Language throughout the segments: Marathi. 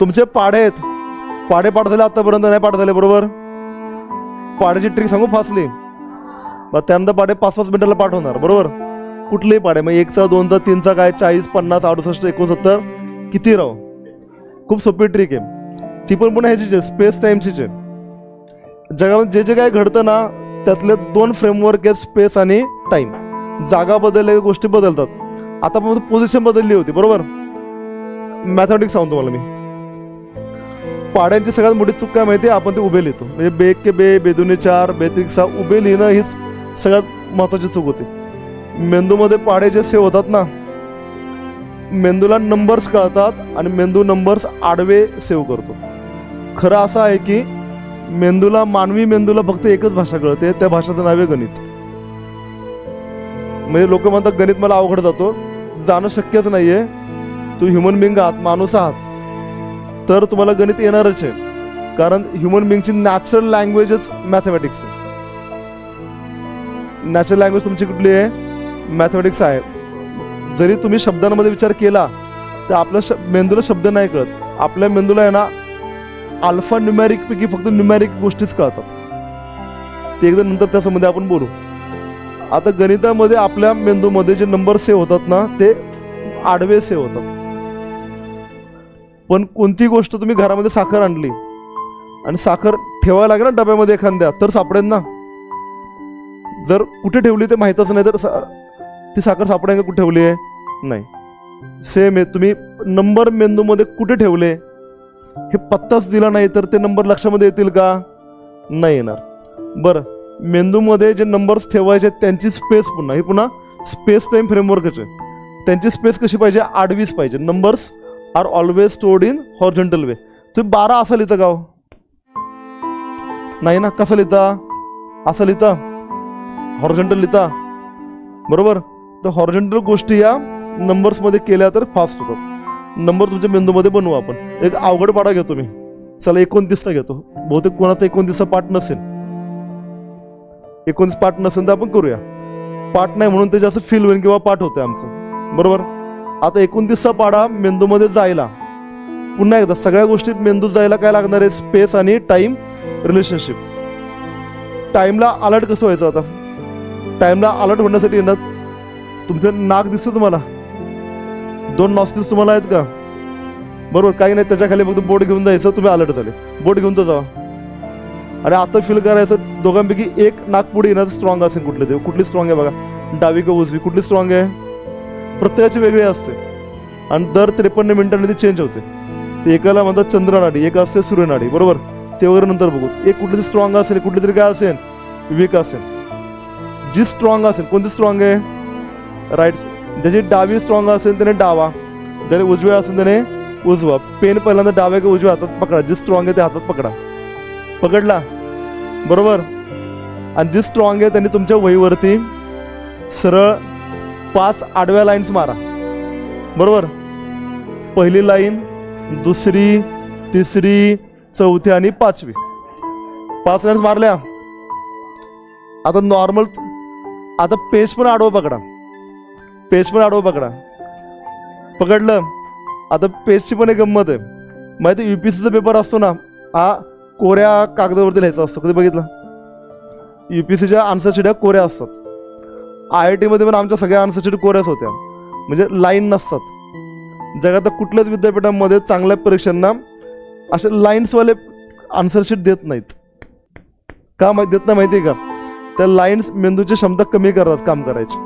तुमचे पाडे आहेत. पाडे पाठ झाले आतापर्यंत नाही पाठ झाले बरोबर? पाड्याची ट्रिक सांगू फासली मग त्यानंतर पाडे पाच पाच मिनिटाला पाठ होणार बरोबर? कुठलेही पाडे मग एकचा दोनचा तीनचा काय चाळीस पन्नास अडुसष्ट एकोणसत्तर किती राव? खूप सोपी ट्रिक आहे. ती पण पुन्हा ह्याचीच आहे स्पेस टाईमचीच आहे. जगामध्ये जे जे काय घडतं ना त्यातले दोन फ्रेमवर्क आहेत स्पेस आणि टाईम जागा बदलल्या गोष्टी बदलतात. आता पण पोझिशन बदलली होती बरोबर? मॅथमॅटिक्स सांगतो तुम्हाला मी. पाड्यांची सगळ्यात मोठी चूक काय माहिती आहे? आपण ते उभे लिहितो. म्हणजे बे के बे बेदुने चार बेत्रिक सहा उभे लिहिणं हीच सगळ्यात महत्वाची चूक होती. मेंदूमध्ये पाडे जे सेव होतात ना? मेंदूला नंबर्स कळतात आणि मेंदू नंबर्स आडवे सेव्ह करतो. खरं असं आहे की मेंदूला मानवी मेंदूला फक्त एकच भाषा कळते त्या भाषेचं नाव आहे गणित. म्हणजे लोक म्हणतात गणित मला अवघड जातो. जाणं शक्यच नाहीये. तू ह्युमन बिंग आहात माणूस आहात. तर तुम्हाला गणित येणारच आहे. कारण ह्युमन बिंगची नॅचरल लँग्वेजच मॅथमॅटिक्स आहे. नॅचरल लँग्वेज तुमची कुठली आहे? मॅथमॅटिक्स आहे. जरी तुम्ही शब्दांमध्ये विचार केला तर आपल्या श मेंदूला शब्द नाही कळत. आपल्या मेंदूला आहे ना अल्फा न्यूमॅरिक पैकी फक्त न्यूमॅरिक गोष्टीच कळतात. ते एकदा नंतर त्यासंबंधी आपण बोलू. आता गणितामध्ये आपल्या मेंदूमध्ये जे नंबर सेव्ह होतात ना ते आडवे सेव्ह होतात. पण कोणती गोष्ट तुम्ही घरामध्ये साखर आणली? आणि साखर ठेवायला लागेल ना डब्यामध्ये एखाद्या तर सापडेल ना? जर कुठे ठेवली ते माहीतच नाही तर सा- ती साखर सापडेल का? कुठे ठेवली आहे? नाही. सेम आहे तुम्ही नंबर मेंदूमध्ये कुठे ठेवले? हे पत्ताच दिला नाही तर ते नंबर लक्षामध्ये येतील का? नाही येणार. बरं मेंदूमध्ये जे नंबर्स ठेवायचे आहेत, त्यांची स्पेस पुन्हा. ही पुन्हा स्पेस टाईम फ्रेमवर्कच आहे त्यांची स्पेस कशी पाहिजे? आडवीच पाहिजे. Numbers are always stored in horizontal way. तुम्ही बारा असं लिहिता गाव. नाही ना कसं लिहिता असं लिहिता हॉर्जंटल लिहिता बरोबर? तर हॉर्जंटल गोष्टी या नंबर्समध्ये केल्या तर फास्ट होतात. नंबर तुमच्या मेंदूमध्ये बनवू आपण. एक अवघड पाडा घेतो मी. चला एकोणतीसचा घेतो. बहुतेक कोणाचा एकोणतीसचा पाठ नसेल. एकोणतीस पाठ नसेल तर आपण करूया. पाठ नाही म्हणून ते जास्त फील होईल किंवा पाठ होतं आमचं. बरोबर? आता एकोणतीसचा पाडा मेंदूमध्ये जायला. पुन्हा एकदा सगळ्या गोष्टीत मेंदूत जायला काय लागणार आहे? स्पेस आणि टाईम रिलेशनशिप टाईमला अलर्ट कसं व्हायचं आता? टाईमला अलर्ट होण्यासाठी येणार तुमचं नाक दिसतं तुम्हाला. दोन नॉस्टिल्स तुम्हाला आहेत का? बरोबर काही नाही त्याच्याखाली फक्त बोट घेऊन जायचं तुम्ही अलर्ट झाले. बोट घेऊन तर जावा. आणि आता फील करायचं दोघांपैकी एक नाक पुढे येणार स्ट्रॉंग असेल कुठले ते कुठली स्ट्रॉंग आहे बघा. डावी का उजवी? कुठली स्ट्रॉंग आहे? प्रत्येकाची वेगळी असते. आणि दर त्रेपन्न मिनिटांनी ती चेंज होते. ते एकाला म्हणतात चंद्रनाडी एक असते सूर्यनाडी बरोबर? ते वगैरे नंतर बघू. एक कुठली तरी स्ट्रॉंग असेल कुठली तरी काय असेल वीक असेल. जी स्ट्रॉंग असेल कोणती स्ट्रॉंग आहे? राईट ज्याची डावी स्ट्रॉंग असेल त्याने डावा. ज्याने उजव्या असेल त्याने उजवा. पेन पहिल्यांदा डाव्या किंवा उजव्या हातात पकडा. जी स्ट्रॉंग आहे ते हातात पकडा. पकडला? बरोबर? आणि जी स्ट्रॉंग आहे त्यांनी तुमच्या वहीवरती सरळ पाच आडव्या लाईन्स मारा. बरोबर? पहिली लाईन दुसरी तिसरी चौथी आणि पाचवी. पाच लाईन्स मारल्या. आता नॉर्मल आता पेज पण आडवं पकडा. पेज पण आडवं पकडा. पकडलं. आता पेजची पण एक गंमत आहे. माहिती यू पी सीचा पेपर असतो ना हा कोऱ्या कागदावरती लिहायचा असतो. कधी बघितलं? यू पी सीच्या आन्सर शिड्या कोऱ्या असतात. आय आय टीमध्ये पण आमच्या सगळ्या आन्सर शीट कोऱ्याच होत्या. म्हणजे लाईन नसतात. जगातल्या कुठल्याच विद्यापीठामध्ये चांगल्या परीक्षांना असे लाईन्सवाले आन्सरशीट देत नाहीत. का माहिती देत नाही माहिती आहे का? त्या लाईन्स मेंदूची क्षमता कमी करतात काम करायची.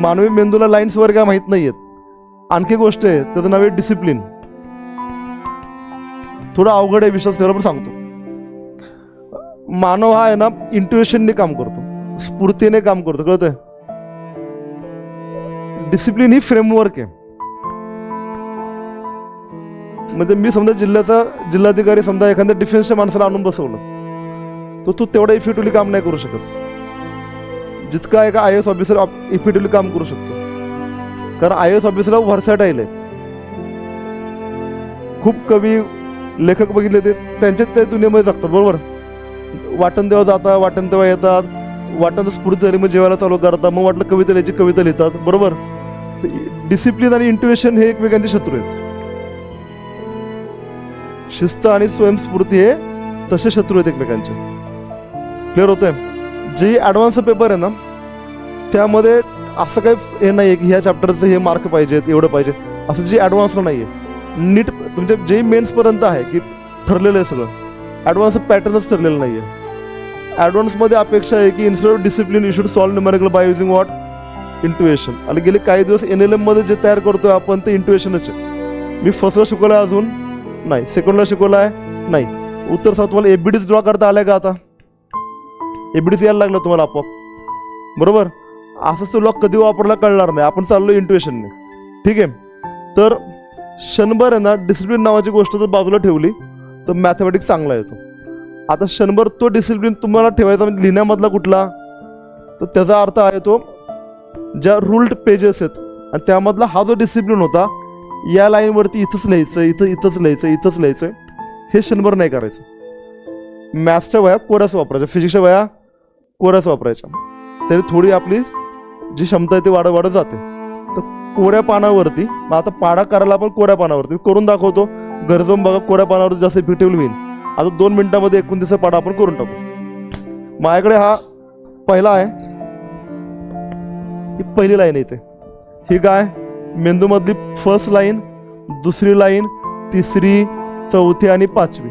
मानवी मेंदूला लाईन्स वगैरे काय माहीत नाही आहेत आणखी गोष्ट आहे त्याचं नाव आहे डिसिप्लिन थोडं अवघड आहे विश्वास ठेवायला पण सांगतो. मानव हा आहे ना इंट्युएशनने काम करतो. स्फूर्तीने काम करतो कळतंय? डिसिप्लिन ही फ्रेमवर्क आहे. म्हणजे मी समजा जिल्ह्याचा जिल्हाधिकारी समजा एखाद्या डिफेन्सच्या माणसाला आणून बसवलं तर तू तेवढा इफेक्टिव्हली काम नाही करू शकत. जितका एका आय एस ऑफिसर इफेक्टिव्हली काम करू शकतो. कारण आय एस ऑफिसरला व्हर्सॅटाईल आहे. खूप कवी लेखक बघितले ते त्यांच्याच त्या दुनियेमध्ये जगतात बरोबर? वाटण तेव्हा जातात वाटण तेव्हा येतात वाटण स्फूर्ती झाली मग जेवायला चालू करतात मग वाटलं कविता लिहायची कविता लिहितात. बरोबर? डिसिप्लिन आणि इंट्युएशन हे एकमेकांचे शत्रू आहेत. शिस्त आणि स्वयंस्फूर्ती हे तसे शत्रू आहेत एकमेकांचे. क्लिअर होतंय? जे ॲडव्हान्स पेपर आहे ना त्यामध्ये असं काही हे नाही आहे की ह्या चॅप्टरचे हे मार्क पाहिजेत एवढं पाहिजे असं जे ॲडव्हान्सला नाही आहे नीट तुमच्या जे मेन्सपर्यंत आहे की ठरलेलं आहे सगळं. ॲडव्हान्स पॅटर्नच ठरलेलं नाही आहे ॲडव्हान्समध्ये अपेक्षा आहे की instead of discipline you should solve numerical by using what intuition आणि गेले काही दिवस एन एल एममध्ये जे तयार करतोय आपण ते इंटुएशनच आहे. मी फर्स्टला शिकवलं आहे अजून? नाही. सेकंडला शिकवलं आहे? नाही. उत्तर सर तुम्हाला एबीडीज ड्रॉ करता आलाय का आता? एबीडीज यायला लागलं तुम्हाला आपोआप. बरोबर? असंच तो लॉक कधी वापरला कळणार नाही. आपण चाललो इंटुएशनने ठीक आहे? तर शंभर आहे ना डिसिप्लिन नावाची गोष्ट जर बाजूला ठेवली. तर मॅथमॅटिक्स चांगला येतो. आता क्षणभर तो डिसिप्लिन तुम्हाला ठेवायचा म्हणजे लिहिण्यामधला कुठला? तर त्याचा अर्थ आहे तो ज्या रुल्ड पेजेस आहेत आणि त्यामधला हा जो डिसिप्लिन होता या लाईनवरती इथंच लिहायचं इथं इथंच लिहायचं इथंच लिहायचं हे शंभर नाही करायचं. मॅथ्सच्या वया कोऱ्याच वापरायच्या फिजिक्सच्या वया कोऱ्याच वापरायच्या. तरी थोडी आपली जी क्षमता आहे ती वाढत वाढत जाते. तर कोऱ्या पानावरती मग आता पाडा करायला आपण कोऱ्या पानावरती करून दाखवतो. घर जाऊन बघा कोऱ्या पानावरती जास्त इफेक्टिव्ह होईल. आता दोन मिनिटामध्ये एकोणतीसचा पाडा आपण करून टाकू. माझ्याकडे हा पहिला आहे. ही पहिली लाईन येते ही काय मेंदूमधली फर्स्ट लाईन दुसरी लाईन तिसरी चौथी आणि पाचवी.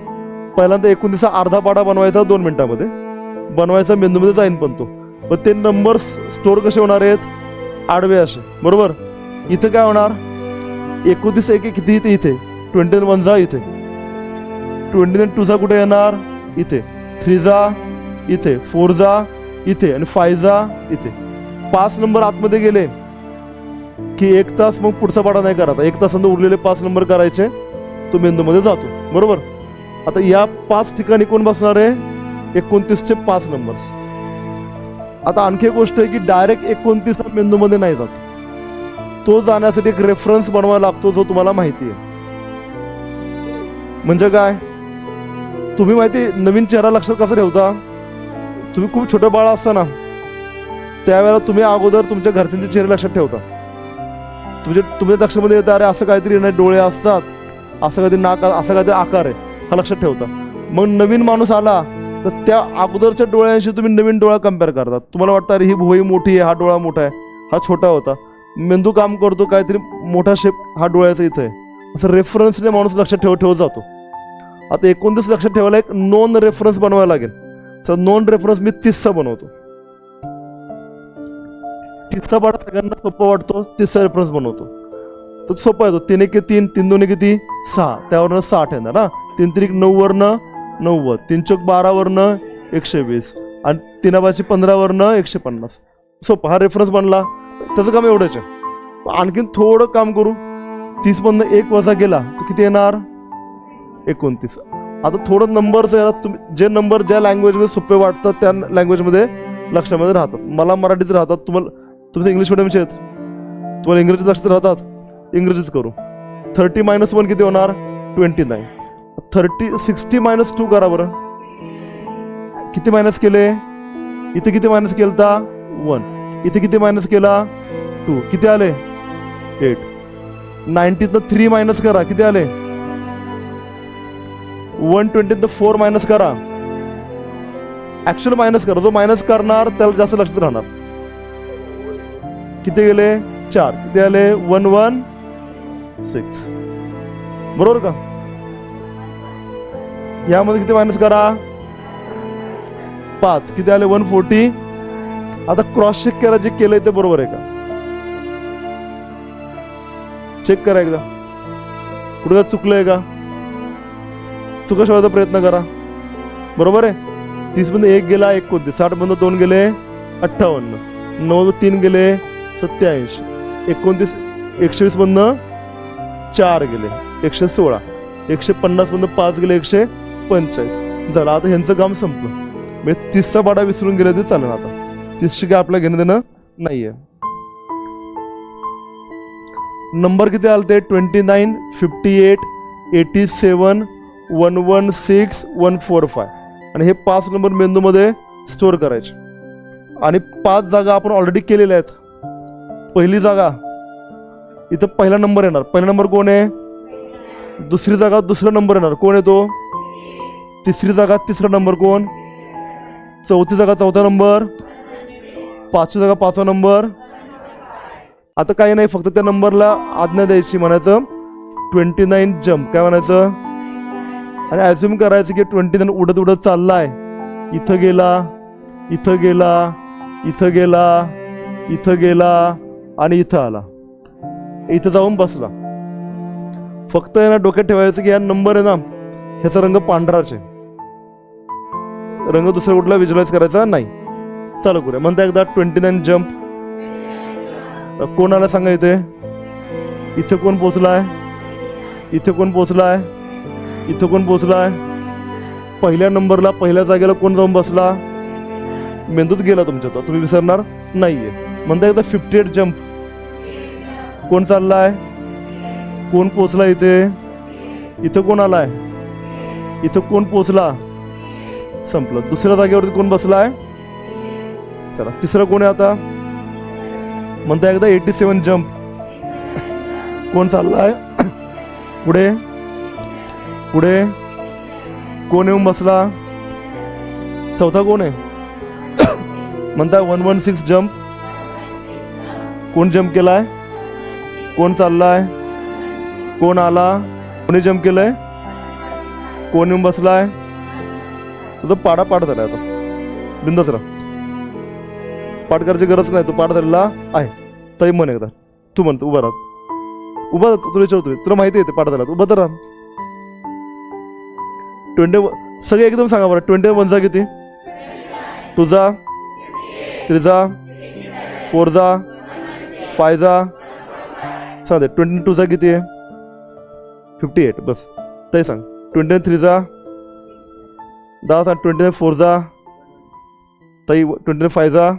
पहिल्यांदा एकोणतीसचा अर्धा पाडा बनवायचा दोन मिनिटामध्ये. बनवायचा मेंदूमध्ये जाईन पण तो. पण ते नंबर स्टोअर कसे होणार आहेत? आडवे असे. बरोबर? इथं काय होणार? एकोणतीस एक एक किती इथे? इथे. ट्वेंटी वन जा इथे. ट्वेंटी नाईन टूचा कुठे येणार? इथे. थ्री जा इथे. फोर जा इथे. आणि फाय जा इथे. पाच नंबर आतमध्ये गेले. की एक तास मग पुढचा पाडा नाही करायचा एक तासानंतर उरलेले पाच नंबर करायचे तो मेंदूमध्ये जातो. बरोबर? आता या पाच ठिकाणी कोण बसणार आहे? एकोणतीसचे पाच नंबर्स आता आणखी एक गोष्ट आहे की डायरेक्ट एकोणतीस मेंदूमध्ये नाही जात. तो जाण्यासाठी एक रेफरन्स बनवायला लागतो जो तुम्हाला माहिती आहे. म्हणजे काय? तुम्ही माहिती आहे, नवीन चेहरा लक्षात कसा ठेवता? तुम्ही खूप छोटं बाळ असताना त्यावेळेला तुम्ही अगोदर तुमच्या घरच्यांचे चेहरे लक्षात ठेवता. तुमच्या तुमच्या लक्षामध्ये येतं अरे असं काहीतरी नाही डोळे असतात. असं काहीतरी नाक असं काहीतरी आकार आहे. हा लक्षात ठेवता. मग नवीन माणूस आला तर त्या अगोदरच्या डोळ्यांशी तुम्ही नवीन डोळा कंपेअर करतात तुम्हाला वाटतं अरे ही भुवई मोठी आहे हा डोळा मोठा आहे हा छोटा होता. मेंदू काम करतो काहीतरी मोठा शेप हा डोळ्याचा इथं आहे. असं रेफरन्सने माणूस लक्षात ठेव ठेवत जातो. आता एकोणतीस लक्षात ठेवायला एक नॉन रेफरन्स बनवायला लागेल. तर नॉन रेफरन्स मी तीसचा बनवतो. तीसचा पाठ सगळ्यांना सोपा वाटतो तीसचा रेफरन्स बनवतो. तर सोपा येतो तीन एक तीन तीन दोन किती सहा. त्यावरनं साठ येणार ना तीन त्रिक नऊवरनं नव्वद. तीन चौक बारावरनं एकशे वीस. आणि तिनाबाची पंधरावरनं एकशे पन्नास. सोपा. हा रेफरन्स बनला. त्याचं काम एवढंच आहे. आणखीन थोडं काम करू. तीसमधनं एक वजा गेला तर किती येणार? एकोणतीस. आता थोडं नंबर्स आहे तुम्ही जे नंबर ज्या लँग्वेजमध्ये सोपे वाटतात त्या लँग्वेजमध्ये लक्षामध्ये राहतात. मला मराठीत राहतात. तुम्हाला तुमचं इंग्लिश मिडियमचे आहेत. तुम्हाला इंग्रजीत लक्षात राहतात? इंग्रजीत करू. थर्टी मायनस वन किती होणार? Twenty nine thirty sixty minus two करा बरं. किती मायनस केले? इथे किती मायनस केलता? वन इथे किती मायनस केला? टू किती आले? एट नाईन्टीतनं थ्री मायनस करा. किती आले? वन ट्वेंटीतनं फोर मायनस करा. ऍक्च्युअल मायनस करा. जो मायनस करणार त्याला जास्त लक्षात राहणार. किती गेले? चार. किती आले? वन वन सिक्स बरोबर का? यामध्ये किती मायनस करा? पाच. किती आले? वन फोर्टी आता क्रॉस चेक करा जे केलंय ते बरोबर आहे का? चेक करा एकदा. कुठं चुकलंय का? चुका शोधायचा प्रयत्न करा. बरोबर आहे? तीस बंद एक गेला एकोणतीस. साठ बंद दोन गेले अठ्ठावन्न. नव्वद तीन गेले सत्याऐंशी. एकोणतीस एकशे वीस बंद चार गेले एकशे सोळा. एकशे पन्नास बंद पाच गेले एकशे पंचेचाळीस. झालं आता ह्यांचं काम संपलं. म्हणजे तीसचा बाडा विसरून गेलं ते चालेल आता. तीसशी काय आपल्या घेणं देणं नाही आहे नंबर किती आलते? Twenty nine fifty eight eighty seven one one six one four five आणि हे पाच नंबर मेंदूमध्ये स्टोअर करायचे. आणि पाच जागा आपण ऑलरेडी केलेल्या आहेत. पहिली जागा इथं पहिला नंबर येणार. पहिला नंबर कोण आहे? दुसरी जागा दुसरा नंबर येणार. कोण येतो तिसरी जागा तिसरा नंबर कोण? चौथी जागा चौथा नंबर? पाचवी जागा पाचवा नंबर? आता काही नाही फक्त त्या नंबरला आज्ञा द्यायची म्हणायचं. ट्वेंटी नाईन जम्प काय म्हणायचं? आणि ॲज्युम करायचं की ट्वेंटी नाईन उडत उडत चाललाय. इथं गेला इथं गेला इथं गेला इथं गेला आणि इथं आला. इथं जाऊन बसला. फक्त आहे ना डोक्यात ठेवायचं की हा नंबर आहे ना ह्याचा रंग पांढराच आहे. रंग दुसरा कुठला विज्युलाइज करायचा? नाही. चालू करूया. म्हणता एकदा ट्वेंटी नाईन जम्प कोणाला सांगा इथे इथे कोण पोचलाय इथे कोण पोचलाय इथं कोण पोचलाय? पहिल्या नंबरला पहिल्या जागेला कोण जाऊन बसला? मेंदूत गेला तुमच्या तो. तुम्ही विसरणार नाहीये. म्हणता एकदा फिफ्टी एट जम्प कोण चाललाय? कोण पोचला इथे? इथं कोण आलाय? इथं कोण पोचला? संपलं. दुसऱ्या जागेवरती कोण बसलाय? चला तिसरं कोण आहे आता? म्हणता एकदा एटी सेवन जम्प कोण चाललाय? पुढे. पुढे? कोण येऊन बसला? चौथा कोण आहे? म्हणता वन वन सिक्स जम्प कोण जम्प केलाय? कोण चाललाय? कोण आला? कोणी जम्प केलंय? कोण येऊन बसलाय? तुझा पाडा पाठ झालाय आता. बिंदास राहा. पाठ करायची गरज नाही तू पाठ झालेला आहे. ताई म्हण एकदा. तू म्हणतो उभा राहत उभा राहतो तुला विचारतो तुला माहिती आहे ते पाठ झाला उभा तर राहा. ट्वेंटी सगळे एकदम सांगा बरं ट्वेंटी वनचा किती? टूचा थ्रीचा फोरचा फायजा सांग ट्वेंटी टूचा किती? आहे फिफ्टी एट बस. ते सांग. ट्वेंटी थ्रीचा दहा सांग ट्वेंटी फोरचा ताई ट्वेंटी फायचा